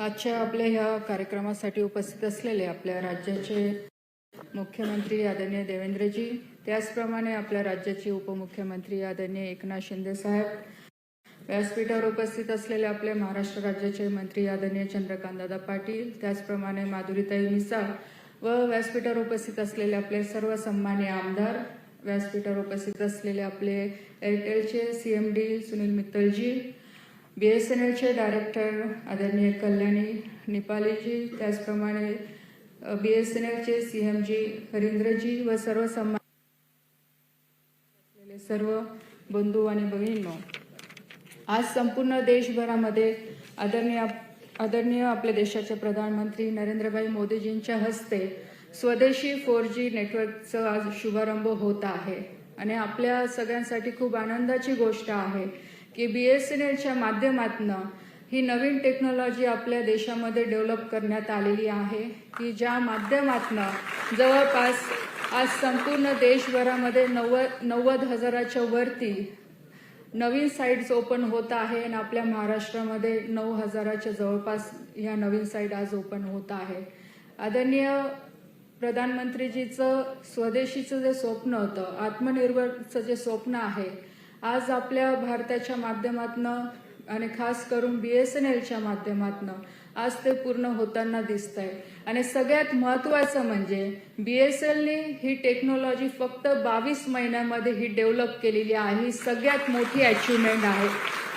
आजच्या आपल्या ह्या कार्यक्रमासाठी उपस्थित असलेले आपल्या राज्याचे मुख्यमंत्री आदरणीय देवेंद्रजी त्याचप्रमाणे आपल्या राज्याचे उपमुख्यमंत्री आदरणीय एकनाथ शिंदे साहेब व्यासपीठावर उपस्थित असलेले आपले महाराष्ट्र राज्याचे मंत्री आदरणीय चंद्रकांतदादा पाटील त्याचप्रमाणे माधुरीताई मिसाळ व व्यासपीठावर उपस्थित असलेले आपले सर्व सन्मान्य आमदार व्यासपीठावर उपस्थित असलेले आपले एअरटेलचे सी एम डी सुनील मित्तलजी बी एस एन एलचे डायरेक्टर आदरणीय कल्याणी निपालीजी त्याचप्रमाणे बी एस एन एलचे सी एम जी हरिंद्रजी व सर्व सन्मान असलेले सर्व बंधू आणि भगिनींनो आज संपूर्ण देशभरामध्ये आदरणीय आदरणीय आपल्या देशाचे प्रधानमंत्री नरेंद्रभाई मोदीजींच्या हस्ते स्वदेशी फोर जी नेटवर्कचं आज शुभारंभ होत आहे. आणि आपल्या सगळ्यांसाठी खूप आनंदाची गोष्ट आहे. की बी एस एन एलच्या माध्यमातून ही नवीन टेक्नॉलॉजी आपल्या देशामध्ये डेव्हलप करण्यात आलेली आहे. की ज्या माध्यमातून जवळपास आज संपूर्ण देशभरामध्ये नव्वद नव्वद हजाराच्या वरती नवीन साईट्स ओपन होत आहे आणि आपल्या महाराष्ट्रामध्ये नऊ हजाराच्या जवळपास ह्या नवीन साईट आज ओपन होत आहे. आदरणीय प्रधानमंत्रीजीचं स्वदेशीचं जे स्वप्न होतं आत्मनिर्भरचं जे स्वप्न आहे आज आपल्या भारताच्या माध्यमातून आणि खास करून बी एस एन एलच्या माध्यमातून आज ते पूर्ण होताना दिसत आहे आणि सगळ्यात महत्वाचं म्हणजे बी एस एलने ही टेक्नॉलॉजी फक्त बावीस महिन्यामध्ये ही डेव्हलप केलेली आहे. ही सगळ्यात मोठी अचिव्हमेंट आहे.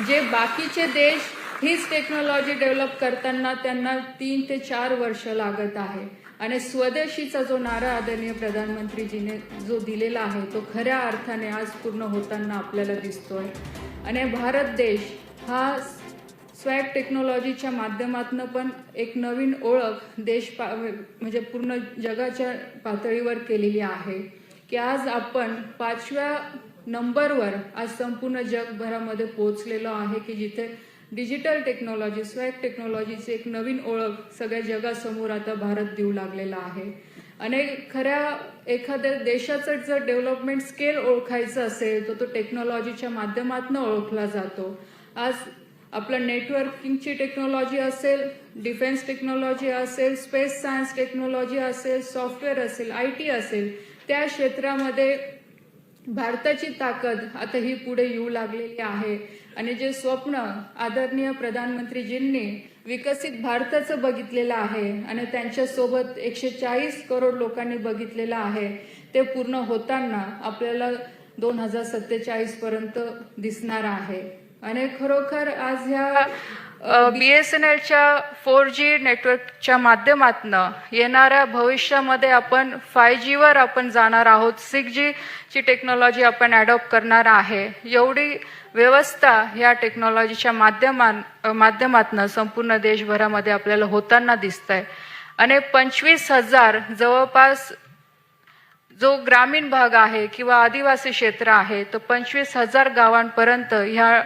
जे बाकीचे देश हीच टेक्नॉलॉजी डेव्हलप करताना त्यांना तीन ते चार वर्ष लागत आहे. आणि स्वदेशीचा जो नारा आदरणीय प्रधानमंत्रीजीने जो दिलेला आहे तो खऱ्या अर्थाने आज पूर्ण होताना आपल्याला दिसतोय. आणि भारत देश हा स्वॅग टेक्नॉलॉजीच्या माध्यमातून पण एक नवीन ओळख देश पा म्हणजे पूर्ण जगाच्या पातळीवर केलेली आहे की आज आपण पाचव्या नंबरवर आज संपूर्ण जगभरामध्ये पोहोचलेलो आहे की जिथे डिजिटल टेक्नॉलॉजी स्वॅग टेक्नॉलॉजीची एक नवीन ओळख सगळ्या जगासमोर आता भारत देऊ लागलेला आहे. आणि खऱ्या एखाद्या देशाचं जर डेव्हलपमेंट स्केल ओळखायचं असेल तर तो टेक्नॉलॉजीच्या माध्यमातून ओळखला जातो. आज आपलं नेटवर्किंगची टेक्नॉलॉजी असेल डिफेन्स टेक्नॉलॉजी असेल स्पेस सायन्स टेक्नॉलॉजी असेल सॉफ्टवेअर असेल आय टी असेल त्या क्षेत्रामध्ये भारताची ताकद आता ही पुढे येऊ लागलेली आहे. आणि जे स्वप्न आदरणीय प्रधानमंत्रीजींनी विकसित भारताचं बघितलेलं आहे आणि त्यांच्यासोबत एकशे चाळीस करोड लोकांनी बघितलेलं आहे ते पूर्ण होताना आपल्याला दोन हजार सत्तेचाळीस पर्यंत दिसणार आहे. आणि खरोखर आज ह्या बी एस एन एलच्या फोर जी नेटवर्कच्या माध्यमातून येणाऱ्या भविष्यामध्ये आपण फाय जीवर आपण जाणार आहोत सिक्स जीची टेक्नॉलॉजी आपण ॲडॉप्ट करणार आहे. एवढी व्यवस्था ह्या टेक्नॉलॉजीच्या माध्यमान माध्यमातून संपूर्ण देशभरामध्ये आपल्याला होताना दिसत आहे आणि पंचवीस हजार जवळपास जो ग्रामीण भाग आहे किंवा आदिवासी क्षेत्र आहे तो पंचवीस हजार गावांपर्यंत ह्या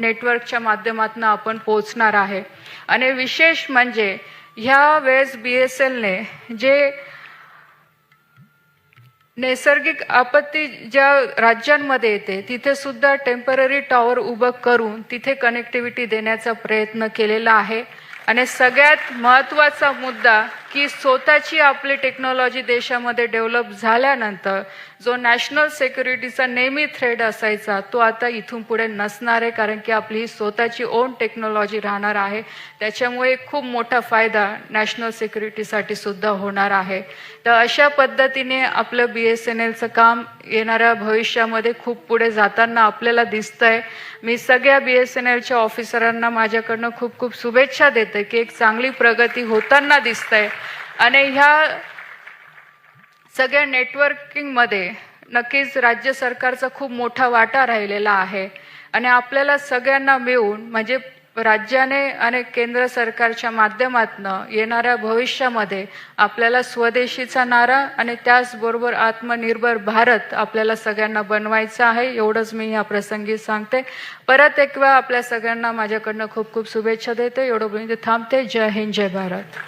नेटवर्कच्या माध्यमातून आपण पोहोचणार आहे. आणि विशेष म्हणजे ह्या वेळेस बी एस एलने जे नैसर्गिक आपत्ती ज्या राज्यांमध्ये येते तिथे सुद्धा टेंपररी टॉवर उभं करून तिथे कनेक्टिव्हिटी देण्याचा प्रयत्न केलेला आहे. आणि सगळ्यात महत्त्वाचा मुद्दा की स्वतःची आपली टेक्नॉलॉजी देशामध्ये डेव्हलप झाल्यानंतर जो नॅशनल सिक्युरिटीचा नेहमी थ्रेड असायचा तो आता इथून पुढे नसणार आहे कारण की आपली ही स्वतःची ओन टेक्नॉलॉजी राहणार आहे. त्याच्यामुळे खूप मोठा फायदा नॅशनल सिक्युरिटीसाठी सुद्धा होणार आहे. तर अशा पद्धतीने आपलं बी एस एन एलचं काम येणाऱ्या भविष्यामध्ये खूप पुढे जाताना आपल्याला दिसतंय. मी सगळ्या बी एस एन एलच्या ऑफिसरांना माझ्याकडनं खूप खूप शुभेच्छा देते की एक चांगली प्रगती होताना दिसतंय. आणि ह्या सगळ्या नेटवर्किंगमध्ये नक्कीच राज्य सरकारचा खूप मोठा वाटा राहिलेला आहे. आणि आपल्याला सगळ्यांना मिळून म्हणजे राज्याने आणि केंद्र सरकारच्या माध्यमातून येणाऱ्या भविष्यामध्ये आपल्याला स्वदेशीचा नारा आणि त्याचबरोबर आत्मनिर्भर भारत आपल्याला सगळ्यांना बनवायचं आहे एवढंच मी या प्रसंगी सांगते. परत एक वेळा आपल्या सगळ्यांना माझ्याकडनं खूप खूप शुभेच्छा देते. एवढं बोलून थांबते. जय हिंद जय भारत.